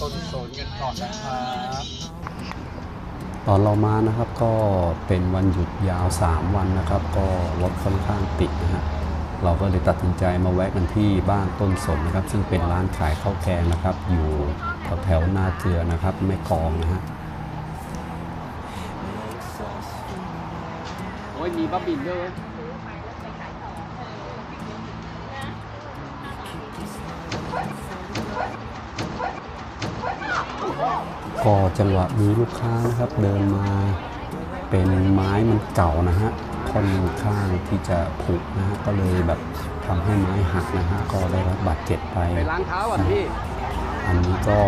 ต้นสนกันก่อนนะครับตอนเรามานะครับก็เป็นวันหยุดยาว 3 วันนะครับ ก็รถค่อนข้างติดนะฮะเราก็เลยตัดสินใจมาแวะกันที่บ้านต้นสนนะครับ ซึ่งเป็นร้านขายข้าวแกงนะครับ อยู่แถวแถวๆนาเกลือนะครับแม่กลองนะฮะโอ้ยมีบ้าบินด้วย ก็จังหวะมีลูกค้านะครับเดินมาเป็นไม้มันเก่านะฮะค่อนข้างที่จะผุนะฮะก็เลยแบบทำให้ไม้หักนะฮะก็ได้รับบาดเจ็บไปไปล้างเท้าก่อนพี่อันนี้ก็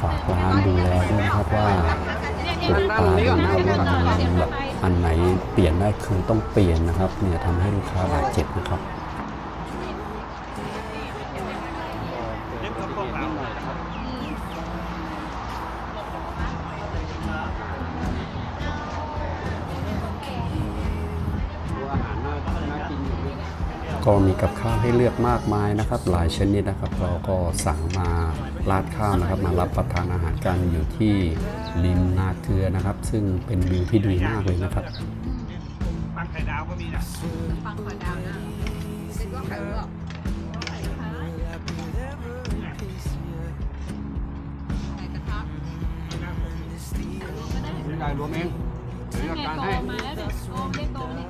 ฝากร้านดูแลด้วยนะครับว่าตุกตาดูนะครับว่ามันแบบอันไหนเปลี่ยนได้คือต้องเปลี่ยนนะครับเนี่ยทำให้ลูกค้าบาดเจ็บนะครับ ก็มีกับข้าวให้เลือกมากมายนะครับ หลายชนิดนะครับ เราก็สั่งมาราดข้าวนะครับ มารับประทานอาหารกันอยู่ที่ริมนาเกลือนะครับ ซึ่งเป็นวิวที่ดีมากเลยนะครับปังไข่ดาวก็มีนะฟังขอดาวนะเซ็ตว่าไข่ลวกไข่กระทะไข่กระทะรวมก็ได้ไม่ได้รวมเองเดี๋ยวจัดการให้มาแล้วดิโอ้เรียกโตนี่เนี่ยเ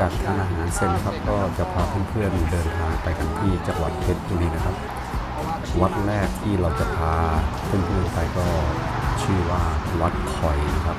จากทานอาหารเสร็จนะครับก็จะพาเพื่อนๆเดินทางไปกันที่จังหวัดเพชรบุรีนะครับ วัดแรกที่เราจะพาเพื่อนๆไปก็ชื่อว่าวัดคอยนะครับ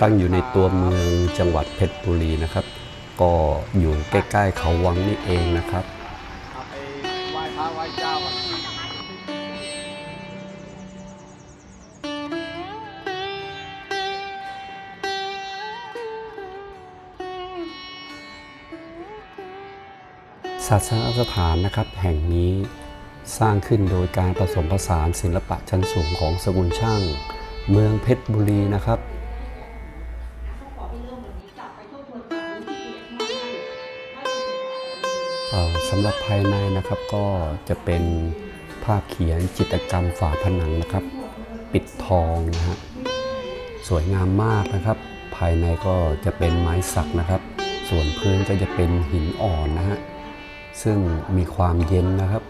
ตั้งอยู่ในตัวเมืองจังหวัดเพชรบุรีนะครับ ก็อยู่ใกล้ๆเขาวังนี่เองนะครับไหว้พระไหว้เจ้าศาสนสถานนะครับแห่งนี้สร้างขึ้นโดยการผสมผสานศิลปะชั้นสูงของสกุลช่าง เมืองเพชรบุรีนะครับำหรับภายในนะครับก็จะเป็นภาพเขียนจิตรกรรมฝาผนังนะครับ ปิดทองนะฮะสวยงามมากนะครับ ภายในก็จะเป็นไม้สักนะครับ ส่วนพื้นก็จะเป็นหินอ่อนนะฮะซึ่งมีความเย็นนะครับ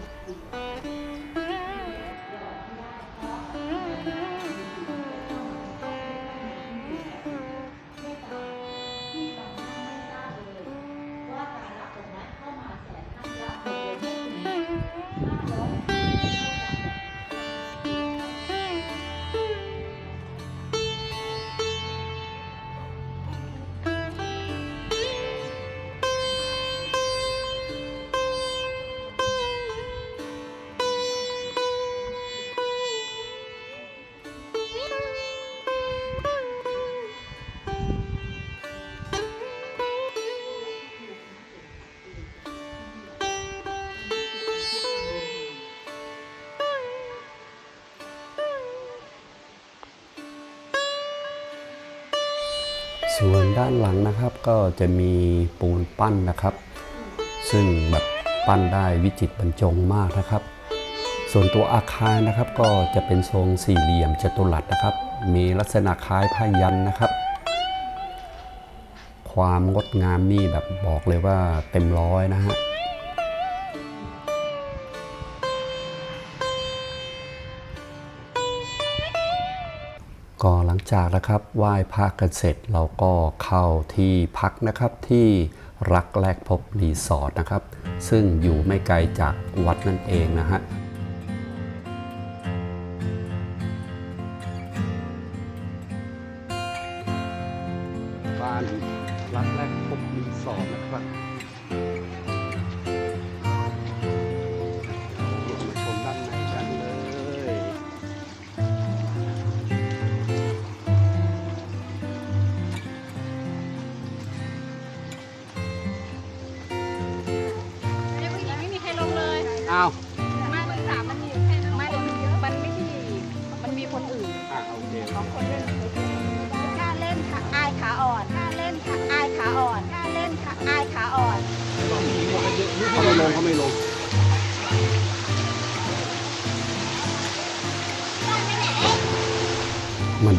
ด้านหลังนะครับ ก็จะมีปูนปั้นนะครับ ซึ่งแบบปั้นได้วิจิตรบรรจงมากนะครับ ส่วนตัวอาคารนะครับก็จะเป็นทรงสี่เหลี่ยมจัตุรัสนะครับ มีลักษณะคล้ายผ้ายันนะครับ ความงดงามนี่แบบบอกเลยว่าเต็มร้อยนะฮะ งจากนะครับไหว้พระกันเสร็จเราก็เข้าที่พักนะครับที่รักแรกพบรีสอร์ทนะครับ ซึ่งอยู่ไม่ไกลจากวัดนั่นเองนะฮะ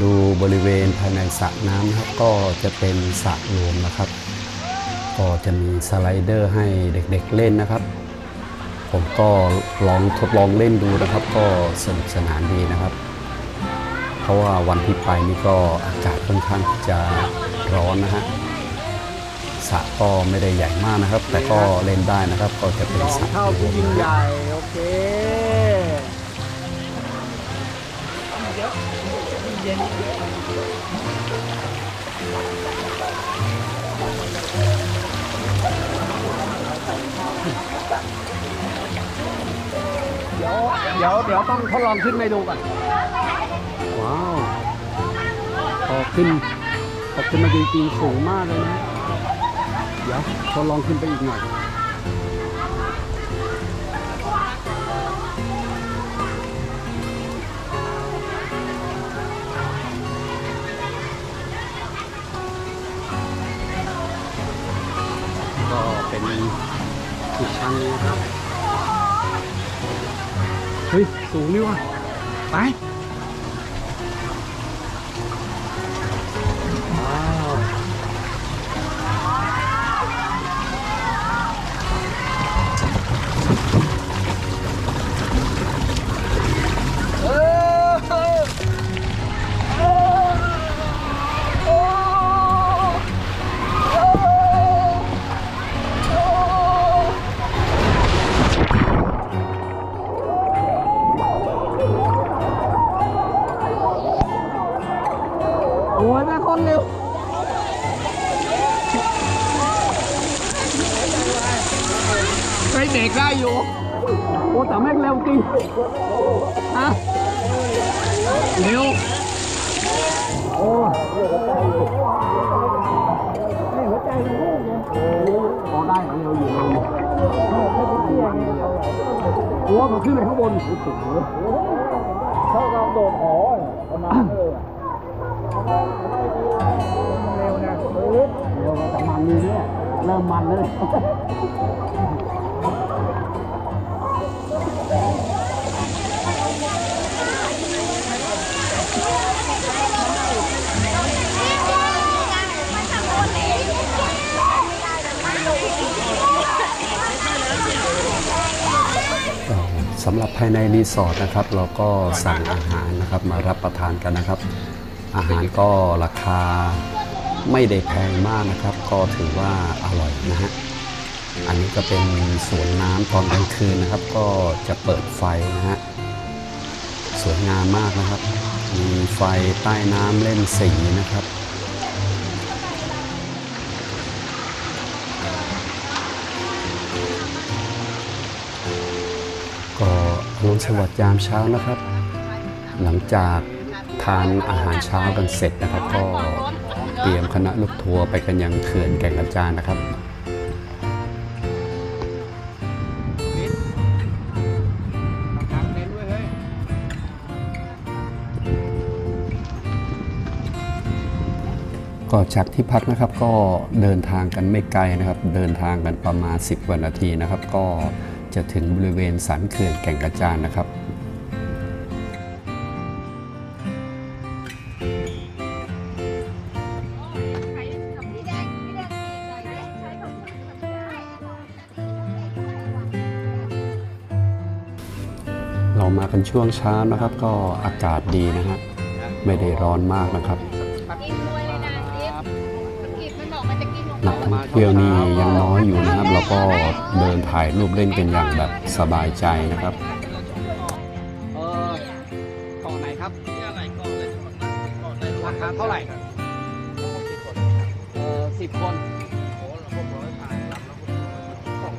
ดูบริเวณภายในสระน้ำนะครับก็จะเป็นสระรวมนะครับ ก็จะมีสไลเดอร์ให้เด็กๆเล่นนะครับ ผมก็ลองทดลองเล่นดูนะครับ ก็สนุกสนานดีนะครับ เพราะว่าวันที่ไปนี่ก็อากาศค่อนข้างจะร้อนนะฮะสระก็ไม่ได้ใหญ่มากนะครับ แต่ก็เล่นได้นะครับ ก็จะเป็นสระรวมนะใหญ่โอเค เดี๋ยวเดี๋ยวเดี๋ยวต้องทดลองขึ้นไปดูก่อนว้าวพอขึ้นพอขึ้นมาจริงๆสูงมากเลยนะ เดี๋ยวทดลองขึ้นไปอีกหน่อย เฮ้ย สูงนี่ว่ะ ไป โอ้ผมขึ้นไปข้างบนถ้าเราโดดหอประมาณเลยอะเร็วนะเร็วเร็วแต่มันนี่เนี่ยเริ่มมันแล้วเลย สำหรับภายในรีสอร์ทนะครับ เราก็สั่งอาหารนะครับมารับประทานกันนะครับ อาหารก็ราคาไม่ได้แพงมากนะครับ ก็ถือว่าอร่อยนะฮะอันนี้ก็เป็นสวนน้ำตอนกลางคืนนะครับ ก็จะเปิดไฟนะฮะสวยงามมากนะครับ มีไฟใต้น้ำเล่นสีนะครับ สวัสดิ์ยามเช้านะครับ หลังจากทานอาหารเช้ากันเสร็จนะครับ ก็เตรียมคณะลูกทัวร์ไปกันยังเขื่อนแก่งกระจานนะครับก็จากที่พักนะครับก็เดินทางกันไม่ไกลนะครับ เดินทางกันประมาณ 10กว่านาทีนะครับ ก็ จะถึงบริเวณสันเขื่อนแก่งกระจานนะครับเรามากันช่วงเช้านะครับ ก็อากาศดีนะครับ ไม่ได้ร้อนมากนะครับ เที่ยวนี่ยังน้อยอยู่นะครับ แล้วก็เดินถ่ายรูปเล่นกันอย่างแบบสบายใจนะครับเออกาะไหนครับนี่อะไรก่อนเลยก่อนเลยราคาเท่าไหร่เออสิบคนโอ้เราพวกร้อยผ่านลำแล้อยสอง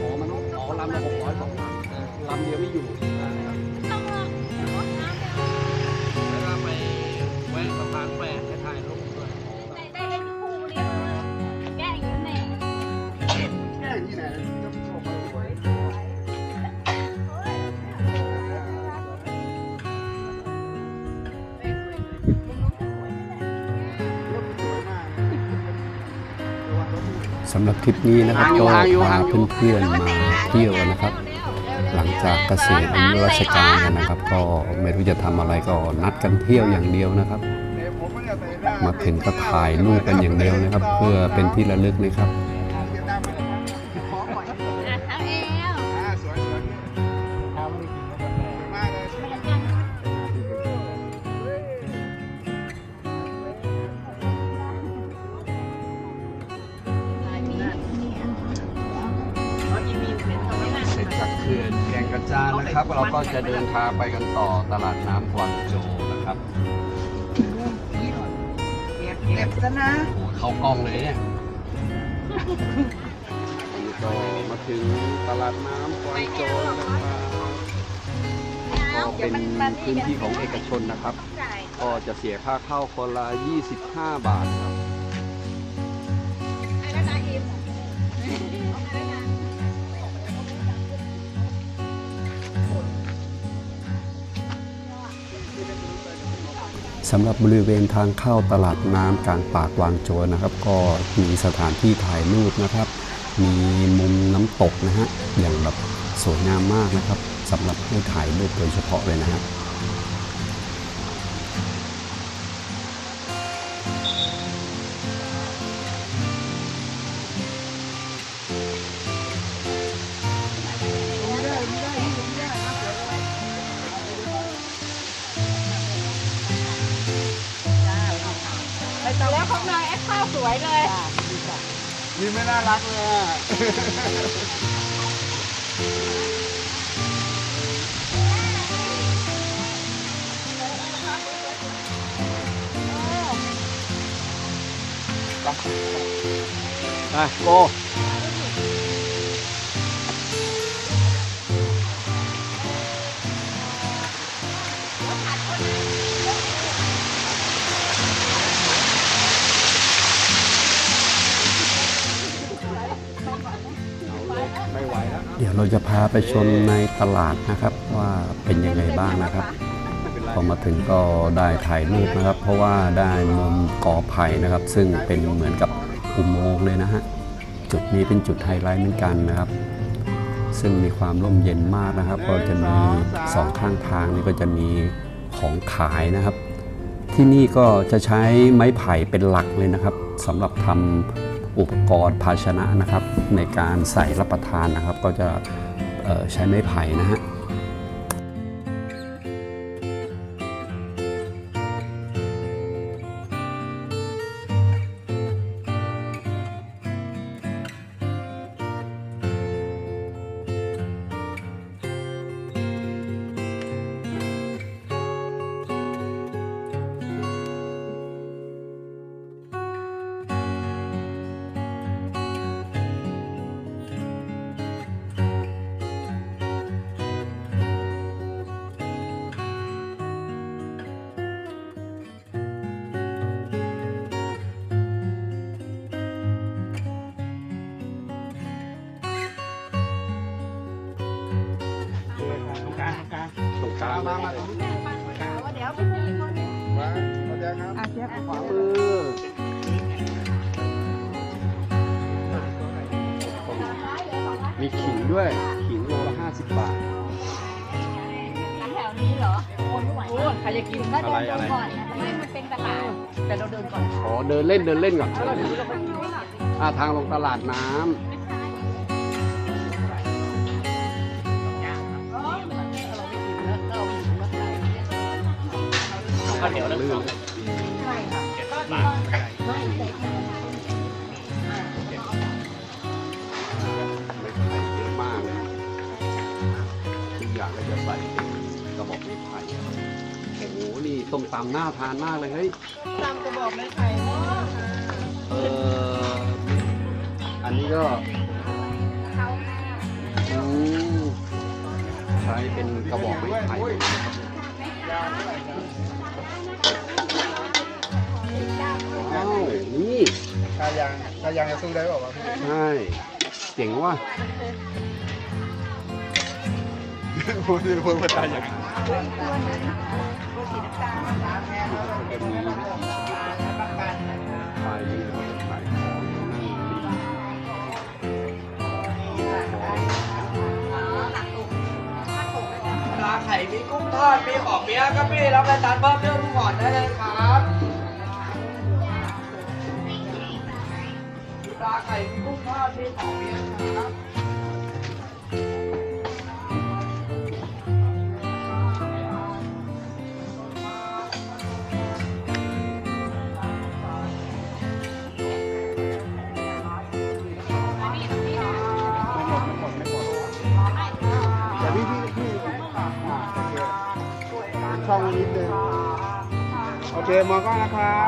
อ๋อมันอ๋อลำละหกร้อยสองลำลำเดียวไม่อยู่ สำหรับทริปนี้นะครับก็พาเพื่อนๆมาเที่ยวนะครับ หลังจากเกษียณราชการนนะครับ ก็ไม่รู้จะทำอะไรก็นัดกันเที่ยวอย่างเดียวนะครับ มาถึงก็ถ่ายรูปกันอย่างเดียวนะครับ เพื่อเป็นที่ระลึกนะครับ ขื่อนแก่งกระจานนะครับ เราก็จะเดินทางไปกันต่อตลาดน้ำกวางโจวนะครับเก็บซะนะโอ้โหเข้ากล้องเลยเนี่ยอันนี้ก็มาถึงตลาดน้ำกวางโจวแล้วนะครับก็เป็นพื้นที่ของเอกชนนะครับจ่ายก็จะเสียค่าเข้าคนละ 25 บาทครับ สำหรับบริเวณทางเข้าตลาดน้ำกลางปากวางโจวนะครับ ก็มีสถานที่ถ่ายรูปนะครับ มีมุมน้ำตกนะฮะอย่างแบบสวยงามมากนะครับสำหรับให้ถ่ายรูปโดยเฉพาะเลยนะครับ ไป เราจะพาไปชมในตลาดนะครับว่าเป็นยังไงบ้างนะครับ พอมาถึงก็ได้ถ่ายรูปนะครับ เพราะว่าได้มุมกอไผ่นะครับ ซึ่งเป็นเหมือนกับอุโมงค์เลยนะฮะจุดนี้เป็นจุดไฮไลท์เหมือนกันนะครับ ซึ่งมีความร่มเย็นมากนะครับ ก็จะมีสองข้างทางนี่ก็จะมีของขายนะครับ ที่นี่ก็จะใช้ไม้ไผ่เป็นหลักเลยนะครับสำหรับทำ อุปกรณ์ภาชนะนะครับ ในการใส่รับประทานนะครับ ก็จะใช้ไม้ไผ่นะฮะ มามาตรงนี้ว่าเดี๋ยวไปซื้อคนมาเอาเดี๋ยวครับอาเชฟขวามือมีขิงด้วย ขิงโลละ50บาท แถวนี้เหรอคนไม่ไหวโอ้ใครจะกินถ้าเดินก่อนนี่ไม่มันเป็นตลาดแต่เราเดินก่อนอ๋อเดินเล่นเดินเล่นก่อนแล้วเราดูเราไปกินอ่าทางลงตลาดน้ำ เราไม่กินแล้วเราไม่กินแล้วข้าวเหนียวแล้วลื่นใช่ค่ะบาทไม่แต่ไม่ไผ่เยอะมากเลยทุกอย่างก็จะใส่เป็นกระบอกไม้ไผ่โอ้โหนี่ต้มตำน่าทานมากเลยเฮ้ยตามกระบอกไม้ไผ่เนาะเอออันนี้ก็อืมใช้เป็นกระบอกไม้ไผ่ ว้าวนี่ชายางชายางจะสู้ได้เปล่าวะพี่ใช่เจ๋งว่ะพูดพูดภาษาอย่างเป็นวิถีชีวิตไปนี่เราจะขายของนั่งริมปไข่มีกุ้งทอด มีของเมียก็มีแล้วไปตัดเพิ่มเรื่องทุกหอนได้เลยครับ แต่พี่พี่พี่ช่องนิดนึงโอเคมองกล้องนะครับ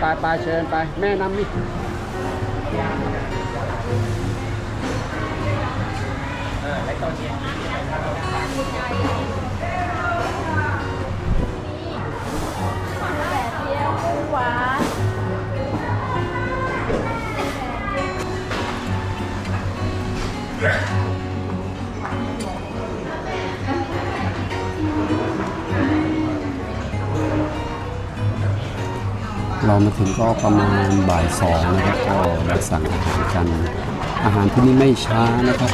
ไปไปเชิญไป แม่นำนี่เเรามาถึงก็ประมาณบ่ายสองนะครับก็ได้สั่งอาหารกัน อาหารที่นี่ไม่ช้านะครับ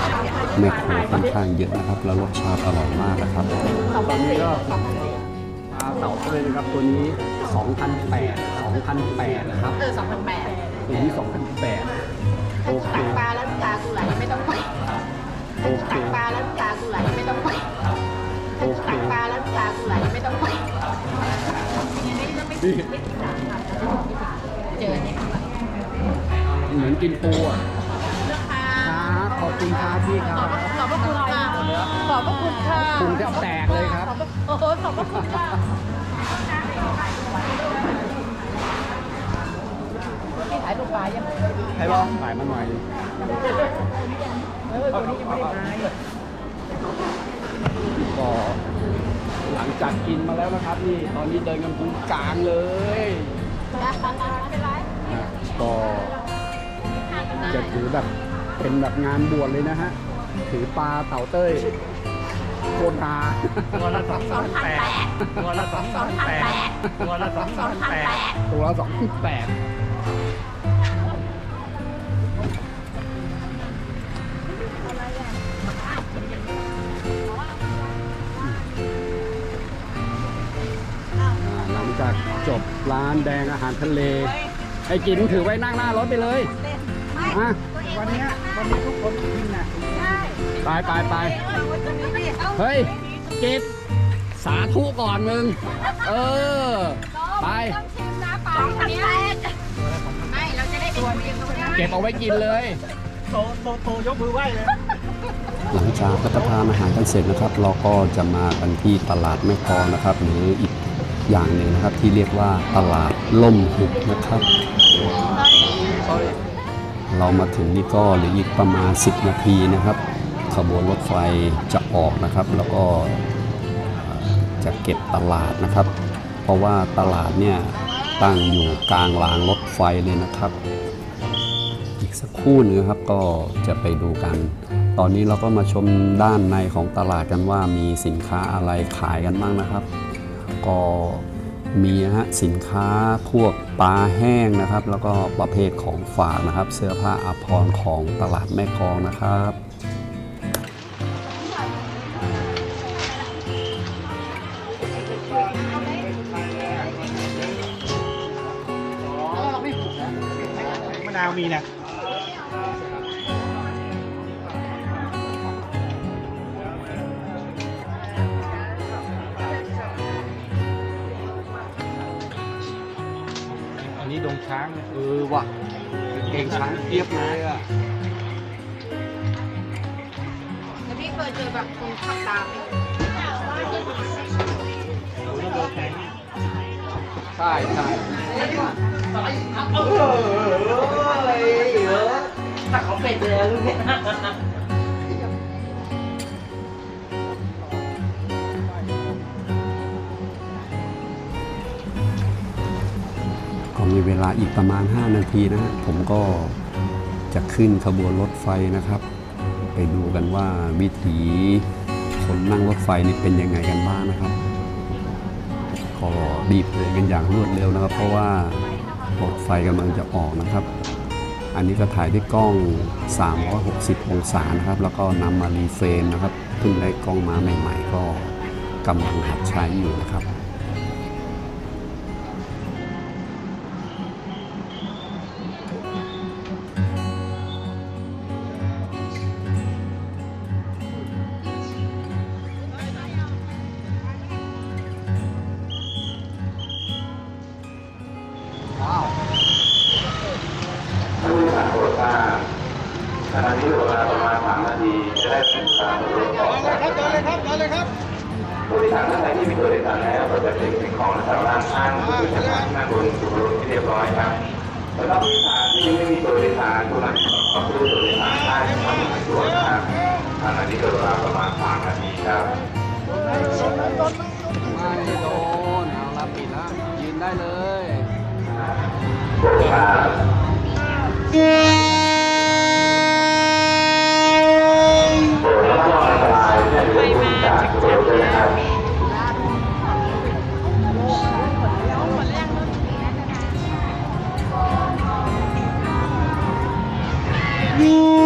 แมคโครค่อนข้างเยอะนะครับ แล้วรสชาติอร่อยมากนะครับตอนนี้ก็ปลาเต่าเลยนะครับตัวนี้2,008 2,008นะครับเออสองพันแปดตัวนี้2,008โอเคตักปลาแล้วน้ำตากูไหลไม่ต้องไปโอเคตักปลาแล้วน้ำตากูไหลไม่ต้องไปโอเคตักปลาแล้วน้ำตากูไหลไม่ต้องไปนี่ เจอเนี่ย เหมือนกินปูอะราคาครับขอบคุณครับพี่ครับ ขอบพระคุณค่ะ ขอบพระคุณค่ะปูแทบแตกเลยครับ ขอบพระโอ้โหขอบพระคุณค่ะนี่ถ่ายรูปปลายังใครบอกถ่ายมาหน่อยเออตัวนี้ยังไม่ได้ถ่ายก็หลังจากกินมาแล้วนะครับ นี่ตอนนี้เดินกันพุงกลางเลยไม่เป็นไรนะก็ จะถือแบบเป็นแบบงานบวชเลยนะฮะ ถือปลาเต่าเต้ยโคตรฮาตัวละสองสองพันแปดตัวละสองสองพันแปดตัวละสองสองพันแปดตัวละสองแปดหลังจากจบร้านแดงอาหารทะเล ไอ้กินถือไว้นั่งหน้ารถไปเลย อะวันเนี้ยวันนี้ทุกคนกินน่ะไปไปไปเฮ้ยกิดสาธุก่อนมึง เออ ไป ต้องชิมนะปลาสองพันแปดก็บเอาไว้กินเลย หลังจากรับประทานอาหารกันเสร็จนะครับ เราก็จะมากันที่ตลาดแม่กลองนะครับ หรืออีกอย่างหนึ่งนะครับที่เรียกว่าตลาดล่มหุบนะครับ เรามาถึงนี่ก็เหลืออีกประมาณ 10 นาทีนะครับ ขบวนรถไฟจะออกนะครับ แล้วก็จะเก็บตลาดนะครับ เพราะว่าตลาดเนี่ยตั้งอยู่กลางรางรถไฟเลยนะครับ อีกสักครู่นึงครับก็จะไปดูกัน ตอนนี้เราก็มาชมด้านในของตลาดกันว่ามีสินค้าอะไรขายกันบ้างนะครับ ก็ มีนะฮะสินค้าพวกปลาแห้งนะครับ แล้วก็ประเภทของฝากนะครับ เสื้อผ้าอาภรณ์ของตลาดแม่กลองนะครับมะนาวมีนะ ช้างเออว่ะเก่งช้างเทียบเลยอะแล้วพี่เคยเจอแบบคนขับตามไหมใช่ใช่เออเยอะถ้าเขาเป็ดเลยลูกเนี่ย วลาอีกประมาณ 5 นาทีนะฮะผมก็จะขึ้นขบวนรถไฟนะครับ ไปดูกันว่าวิถีคนนั่งรถไฟนี่เป็นยังไงกันบ้างนะครับก็รีบเลยกันอย่างรวดเร็วนะครับ เพราะว่ารถไฟกำลังจะออกนะครับ อันนี้ก็ถ่ายด้วยกล้อง 360 องศานะครับ แล้วก็นำมารีเฟรมนะครับเพิ่งได้กล้องมาใหม่ ๆ ก็กำลังหัดใช้อยู่นะครับ ท่านใดที่มีตัวโดยสารแล้วก็จะเป็นสิ่งของและสำหรับอ้างผู้โดยสารที่นั่งบนสุรถที่เรียบร้อยครับสำหรับผู้โดยสารที่ยังไม่มีตัวโดยสารผู้นั้นขอผู้โดยสารได้ทำในส่วนนะครับขณะนี้เหลือเวลาประมาณ3นาทีครับมาจะโดนเอาละปิดละยืนได้เลยโปรดทราบโปรดระมัดระวังอันตรายที่จะเกิดขึ้นจากสุรถด้วยนะครับก็ขอฝากกด ติ